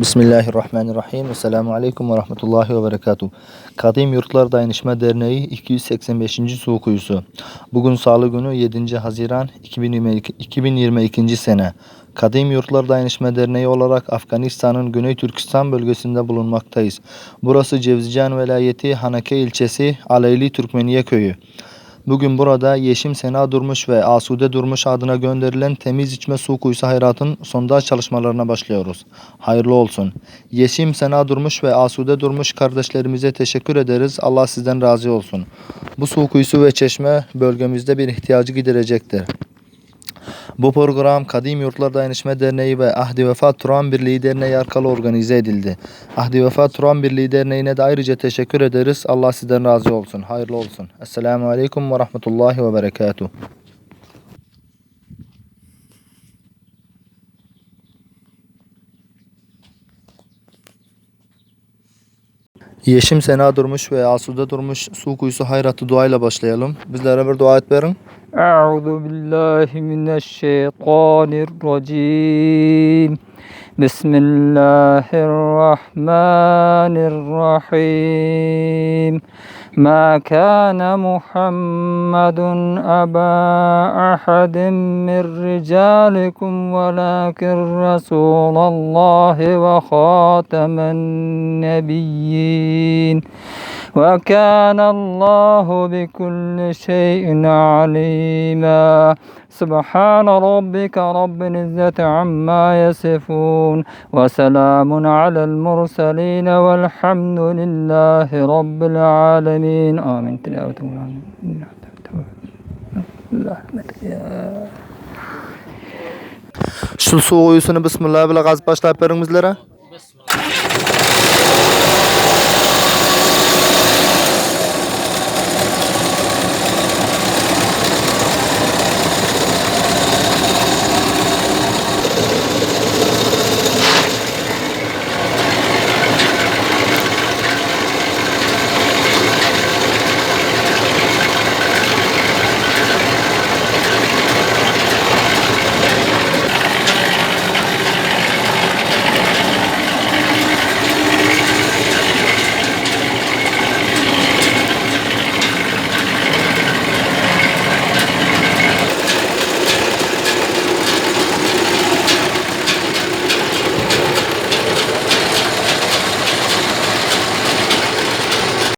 Bismillahirrahmanirrahim. Esselamu Aleyküm ve Rahmetullahi ve Berekatuhu. Kadim Yurtlar Dayanışma Derneği 285. Su Kuyusu. Bugün Salı günü 7. Haziran 2022, 2022. sene. Kadim Yurtlar Dayanışma Derneği olarak Afganistan'ın Güney Türkistan bölgesinde bulunmaktayız. Burası Cevizcan Velayeti Hanake ilçesi Aleyli Türkmeniye köyü. Bugün burada Yeşim Sena Durmuş ve Asude Durmuş adına gönderilen temiz içme su kuyusu hayratın sondaj çalışmalarına başlıyoruz. Hayırlı olsun. Yeşim Sena Durmuş ve Asude Durmuş kardeşlerimize teşekkür ederiz. Allah sizden razı olsun. Bu su kuyusu ve çeşme bölgemizde bir ihtiyacı giderecektir. Bu program Kadim Yurtlar Dayanışma Derneği ve Ahdi Vefa Turan Birliği Derneği arkalı organize edildi. Ahdi Vefa Turan Birliği Derneği'ne de ayrıca teşekkür ederiz. Allah sizden razı olsun. Hayırlı olsun. Esselamu Aleyküm ve Rahmetullahi ve Berekatuhu. Yeşim Sena Durmuş ve Asude Durmuş su kuyusu hayratı duayla başlayalım. Bizlere bir dua et verin. أعوذ بالله من الشيطان الرجيم. بسم الله الرحمن الرحيم. ما كان محمد أبا أحد من رجالكم ولكن رسول الله وخاتم النبيين. وكان الله بكل شيء عليما. سبحان ربك رب العزة عما يصفون وسلام على المرسلين والحمد لله رب العالمين. آمين. تلاوة Şu su kuyusunu Bismillah ile gazıp başlayıp verin bizlere.